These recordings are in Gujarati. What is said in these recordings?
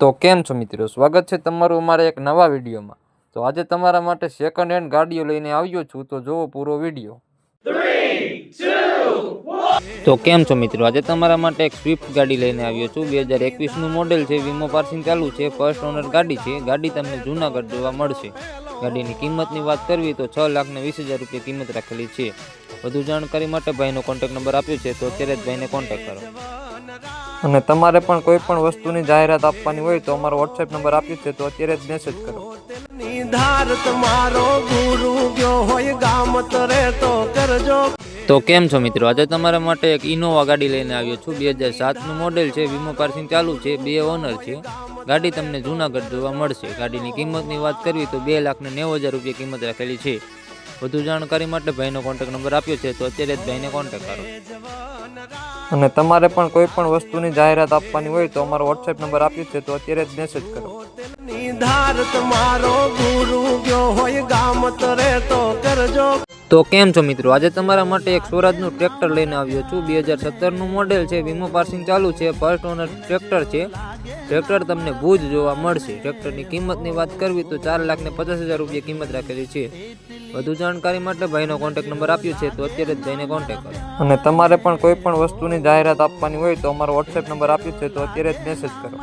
તો કેમ છો મિત્રો? સ્વાગત છે તમારું અમારા એક નવા વિડીયોમાં. તો આજે તમારા માટે સેકન્ડ હેન્ડ ગાડીઓ લઈને આવ્યો છું, તો જુઓ પૂરો વીડિયો. તો કેમ છો મિત્રો? આજે તમારા માટે એક સ્વિફ્ટ ગાડી લઈને આવ્યો છું. બે હજાર એકવીસનું મોડેલ છે વીમો પાર્સિંગ ચાલુ છે ફર્સ્ટ ઓનર ગાડી છે. ગાડી તમને જૂનાગઢ જોવા મળશે. ગાડીની કિંમતની વાત કરવી તો છ લાખ ને વીસ હજાર રૂપિયા કિંમત રાખેલી છે. વધુ જાણકારી માટે ભાઈનો કોન્ટેક્ટ નંબર આપ્યો છે, તો અત્યારે જ ભાઈને કોન્ટેક્ટ કરો. અને તમારે પણ કોઈ પણ વસ્તુની જાહેરાત આપવાની હોય તો અમારો વોટ્સએપ નંબર આપ્યો છે તો અત્યારે જ મેસેજ કરો. તો તો કેમ છો મિત્રો? આજે તમારા માટે એક ઇનોવા ગાડી લઈને આવ્યો છું. બે હજાર સાતનું મોડેલ છે વીમો પાર્સિંગ ચાલુ છે બે ઓનર છે. ગાડી તમને જૂનાગઢ જોવા મળશે. ગાડીની કિંમતની વાત કરવી તો બે લાખ ને નેવું હજાર રૂપિયા કિંમત રાખેલી છે. વધુ જાણકારી માટે ભાઈનો કોન્ટેક્ટ નંબર આપ્યો છે તો અત્યારે જ ભાઈને કોન્ટેક્ટ કરો. અને તમારે પણ કોઈ પણ વસ્તુની જાહેરાત આપવાની હોય તો અમારો વોટ્સએપ નંબર આપ્યો છે તો અત્યારે જ મેસેજ કરો. નિધાર તમારો ગુરુ ગયો હોય ગામ તરે તો કરજો. તો કેમ છો મિત્રો? આજે તમારા માટે એક સ્વરાજનું ટ્રેક્ટર લઈને આવ્યો છું. બે હજાર સત્તરનું મોડેલ છે, વીમો પાર્સિંગ ચાલુ છે ફર્સ્ટ ઓનર ટ્રેક્ટર છે. ટ્રેક્ટર તમને ભુજ જોવા મળશે. ટ્રેક્ટરની કિંમતની વાત કરવી તો ચાર લાખ ને પચાસ હજાર રૂપિયા કિંમત રાખેલી છે. વધુ જાણકારી માટે ભાઈનો કોન્ટેક્ટ નંબર આપ્યો છે, તો અત્યારે જ ભાઈને કોન્ટેક્ટ કરો. અને તમારે પણ કોઈ પણ વસ્તુની જાહેરાત આપવાની હોય તો અમારો વોટ્સએપ નંબર આપ્યો છે, તો અત્યારે જ મેસેજ કરો.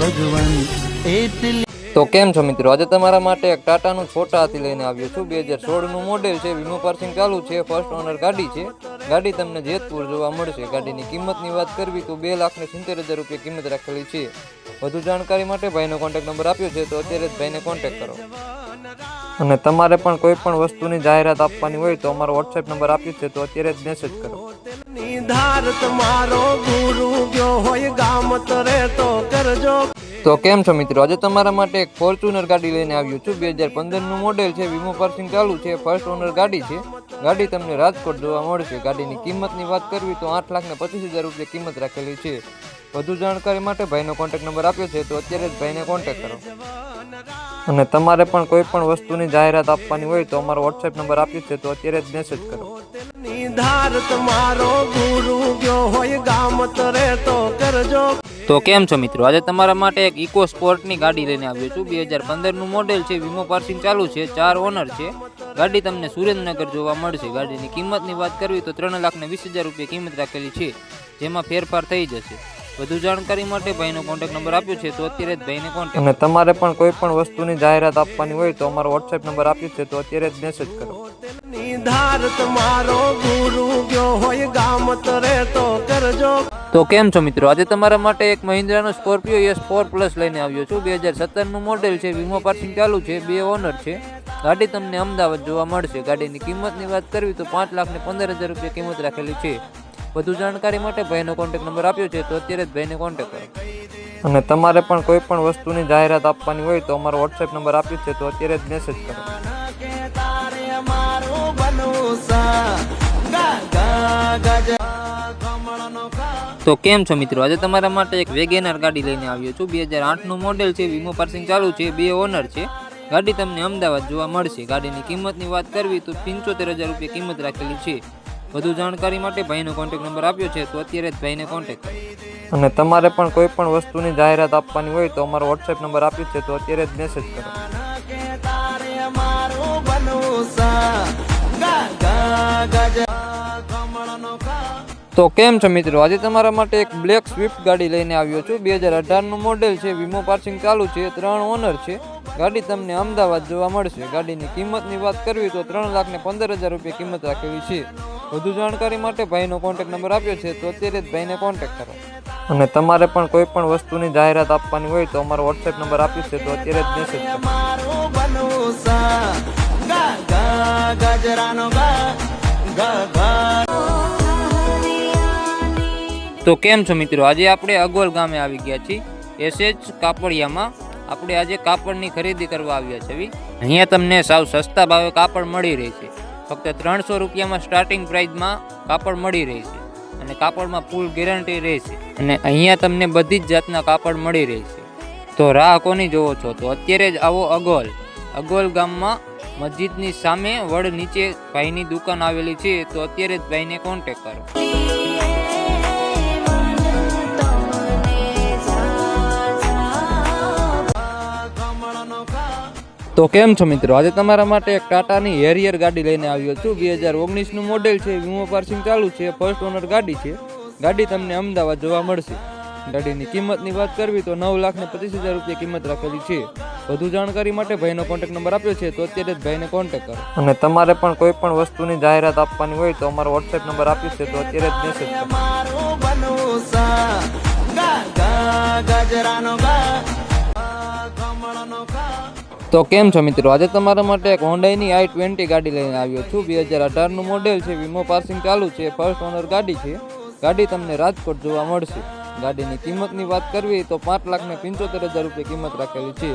ભગવાન, એટલી તો કેમ છો મિત્રો? આજે તમારા માટે એક ટાટાનું છોટાથી લઈને આવ્યો છું. બે હજાર સોળનું મોડેલ છે. વીમો પાર્સિંગ ચાલુ છે. ફર્સ્ટ ઓનર ગાડી છે. ગાડી તમને જેતપુર જોવા મળશે. ગાડીની કિંમતની વાત કરવી તો બે લાખને સિત્તેર હજાર રૂપિયા કિંમત રાખેલી છે. વધુ જાણકારી માટે ભાઈનો કોન્ટેક્ટ નંબર આપ્યો છે, તો અત્યારે જ ભાઈને કોન્ટેક્ટ કરો. અને તમારે પણ કોઈ પણ વસ્તુની જાહેરાત આપવાની હોય તો અમારો વોટ્સએપ નંબર આપ્યો છે, તો અત્યારે જ મેસેજ કરો. નિધાર તમારો ગુરુ ગયો હોય ગામ તો કરજો. તો કેમ છો મિત્રો? આજે તમારા માટે એક ફોર્ચ્યુનર ગાડી લઈને આવ્યો છું. બે હજાર પંદરનું મોડેલ છે. વીમો પાર્સિંગ ચાલુ છે. ફર્સ્ટ ઓનર ગાડી છે. ગાડી તમને રાજકોટ જોવા મળશે. ગાડીની કિંમતની વાત કરવી તો આઠ લાખ ને પચીસ હજાર રૂપિયા કિંમત રાખેલી છે. વધુ જાણકારી માટે ભાઈનો કોન્ટેક્ટ નંબર આપ્યો છે. તો અત્યારે જ ભાઈને કોન્ટેક્ટ કરો. અને તમારે પણ કોઈ પણ વસ્તુની જાહેરાત આપવાની હોય તો અમારો વોટ્સએપ નંબર આપ્યો છે. તો અત્યારે જ મેસેજ કરો. ધાર તમારો ગુરુ ગયો હોય ગામ તો કરજો. તો કેમ છો મિત્રો? આજે તમારા માટે એક ઇકો સ્પોર્ટની ગાડી લઈને આવ્યો છું. બે હજાર પંદરનું મોડેલ છે વીમો પાર્સિંગ ચાલુ છે ચાર ઓનર છે. ગાડી તમને સુરેન્દ્રનગર જોવા મળશે. ગાડીની કિંમતની વાત કરવી તો ત્રણ લાખને વીસ હજાર રૂપિયા કિંમત રાખેલી છે જેમાં ફેરફાર થઈ જશે. વધુ જાણકારી માટે ભાઈનો કોન્ટેક્ટ નંબર આપ્યો છે તો અત્યારે જ ભાઈને કોન્ટેક્ટ અને તમારે પણ કોઈ પણ વસ્તુની જાહેરાત આપવાની હોય તો અમારો વોટ્સએપ નંબર આપ્યો છે તો અત્યારે જ મેસેજ કરો. નિધાર તમારો ગુરુ ગયો હોય ગામ તરે તો કરજો. તો કેમ છો મિત્રો? આજે તમારા માટે એક મહિન્દ્રાનો સ્કોર્પિયો એસ ફોર પ્લસ લઈને આવ્યો છું. બે હજાર સત્તરનું મોડેલ છે વીમો પાર્સિંગ ચાલુ છે બે ઓનર છે. ગાડી તમને અમદાવાદ જોવા મળશે. ગાડીની કિંમતની વાત કરવી તો પાંચ લાખ ને પંદર હજાર રૂપિયા કિંમત રાખેલી છે. વધુ જાણકારી માટે ભાઈનો કોન્ટેક્ટ નંબર આપ્યો છે તો અત્યારે જ ભાઈને કોન્ટેક્ટ કરો. અને તમારે પણ કોઈ પણ વસ્તુની જાહેરાત આપવાની હોય તો અમારો વોટ્સએપ નંબર આપ્યો છે તો અત્યારે જ મેસેજ કરો. તો કેમ છો મિત્રો? આજે તમારા માટે એક વેગેનર ગાડી લઈને આવ્યો છું. બે હજાર આઠનું મોડેલ છે વીમો પાર્સિંગ ચાલુ છે બે ઓનર છે. ગાડી તમને અમદાવાદ જોવા મળશે. ગાડીની કિંમતની વાત કરવી તો પંચોતેર હજાર રૂપિયા કિંમત રાખેલી છે. વધુ જાણકારી માટે ભાઈનો કોન્ટેક્ટ નંબર આપ્યો છે તો અત્યારે જ ભાઈને કોન્ટેક્ટ કરો. અને તમારે પણ કોઈ પણ વસ્તુની જાહેરાત આપવાની હોય તો અમારો વોટ્સએપ નંબર આપ્યો છે તો અત્યારે જ મેસેજ કરો. તો કેમ છો મિત્રો? આજે તમારા માટે એક બ્લેક સ્વિફ્ટ ગાડી લઈને આવ્યો છું. બે હજાર અઢારનું મોડેલ છે વીમો પાર્સિંગ ચાલુ છે, ત્રણ ઓનર છે. ગાડી તમને અમદાવાદ જોવા મળશે. ગાડીની કિંમતની વાત કરવી તો ત્રણ લાખને પંદર હજાર રૂપિયા કિંમત રાખેલી છે. વધુ જાણકારી માટે ભાઈનો કોન્ટેક્ટ નંબર આપ્યો છે, તો અત્યારે જ ભાઈને કોન્ટેક્ટ કરો. અને તમારે પણ કોઈ પણ વસ્તુની જાહેરાત આપવાની હોય તો અમારો વોટ્સએપ નંબર આપ્યો છે, તો અત્યારે જ મેસેજ કરો. તો કેમ છો મિત્રો? આજે આપણે અગોલ ગામે આવી ગયા છીએ. એસએચ કાપડિયામાં આપણે આજે કાપડની ખરીદી કરવા આવ્યા છે અહીંયા તમને સાવ સસ્તા ભાવે કાપડ મળી રહે છે. ફક્ત ત્રણસો રૂપિયામાં સ્ટાર્ટિંગ પ્રાઇસમાં કાપડ મળી રહે છે. અને કાપડમાં ફૂલ ગેરંટી રહેશે અને અહીંયા તમને બધી જ જાતના કાપડ મળી રહેશે તો રાહ કોની જોવો છો? તો અત્યારે જ આવો અગોલ અગોલ ગામમાં મસ્જિદની સામે વડ નીચે ભાઈની દુકાન આવેલી છે. તો અત્યારે જ ભાઈને કોન્ટેક કરો. તો કેમ છો મિત્રો? આજે તમારા માટે એક ટાટાની હેરિયર ગાડી લઈને આવ્યો છું. બે હજાર ઓગણીસનું મોડેલ છે વીમો પાર્સિંગ ચાલુ છે ફર્સ્ટ ઓનર ગાડી છે. ગાડી તમને અમદાવાદ જોવા મળશે. ગાડીની કિંમતની વાત કરવી તો નવ લાખ ને પચીસ હજાર રૂપિયા કિંમત રાખેલી છે. વધુ જાણકારી માટે ભાઈનો કોન્ટેક્ટ નંબર આપ્યો છે તો અત્યારે જ ભાઈને કોન્ટેક્ટ કરો. અને તમારે પણ કોઈ પણ વસ્તુની જાહેરાત આપવાની હોય તો અમારો વોટ્સએપ નંબર આપ્યો છે તો અત્યારે જ મેસેજ કરો. તો કેમ છો મિત્રો? આજે તમારા માટે એક હોન્ડાઈની આઈ ટ્વેન્ટી ગાડી લઈને આવ્યો છું. બે હજાર અઢારનું મોડેલ છે વીમો પાસિંગ ચાલુ છે. ફર્સ્ટ ઓનર ગાડી છે. ગાડી તમને રાજકોટ જોવા મળશે. ગાડીની કિંમતની વાત કરવી તો પાંચ લાખ ને પંચોતેર હજાર રૂપિયા કિંમત રાખેલી છે.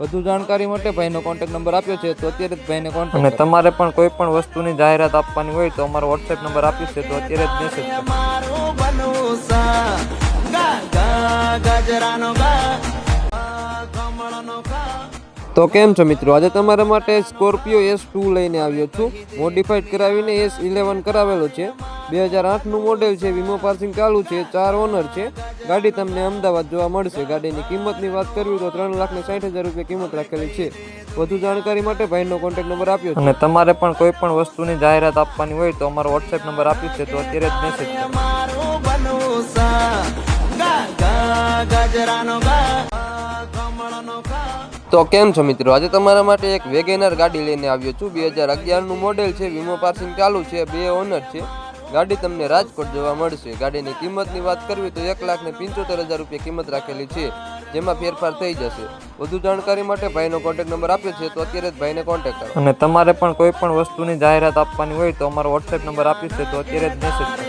વધુ જાણકારી માટે ભાઈનો કોન્ટેક્ટ નંબર આપ્યો છે તો અત્યારે જ ભાઈને કોન્ટેક્ટ અને તમારે પણ કોઈ પણ વસ્તુની જાહેરાત આપવાની હોય તો અમારો વોટ્સએપ નંબર આપ્યો છે તો અત્યારે જ મેસેજ ગજરાનો ગા તો કેમ છો મિત્રો? આજે તમારા માટે સ્કોર્પિયો એસ ટુ લઈને આવ્યો છું. મોડિફાઈડ કરાવીને એસ ઇલેવન કરાવેલો છે. બે હજાર આઠનું મોડેલ છે વીમો પાર્સિંગ ચાલુ છે ચાર ઓનર છે. ગાડી તમને અમદાવાદ જોવા મળશે. ગાડીની કિંમતની વાત કરવી તો ત્રણ લાખ ને સાઠ હજાર રૂપિયા કિંમત રાખેલી છે. વધુ જાણકારી માટે ભાઈનો કોન્ટેક્ટ નંબર આપ્યો અને તમારે પણ કોઈ પણ વસ્તુની જાહેરાત આપવાની હોય તો અમારો વોટ્સએપ નંબર આપ્યો છે તો અત્યારે જ મેસેજ ગજરાનો તો કેમ છો મિત્રો? આજે તમારા માટે એક વેગેનર ગાડી લઈને આવ્યો છું. બે હજાર અગિયારનું મોડેલ છે વીમો પાર્સિંગ ચાલુ છે બે ઓનર છે. ગાડી તમને રાજકોટ જોવા મળશે. ગાડીની કિંમતની વાત કરવી તો એક લાખ ને પંચોતેર હજાર રૂપિયા કિંમત રાખેલી છે. જેમાં ફેરફાર થઈ જશે. વધુ જાણકારી માટે ભાઈનો કોન્ટેક્ટ નંબર આપ્યો છે તો અત્યારે જ ભાઈને કોન્ટેક્ટ કરો. અને તમારે પણ કોઈ પણ વસ્તુની જાહેરાત આપવાની હોય તો અમારો વોટ્સએપ નંબર આપ્યો છે તો અત્યારે જ મેસેજ કરો.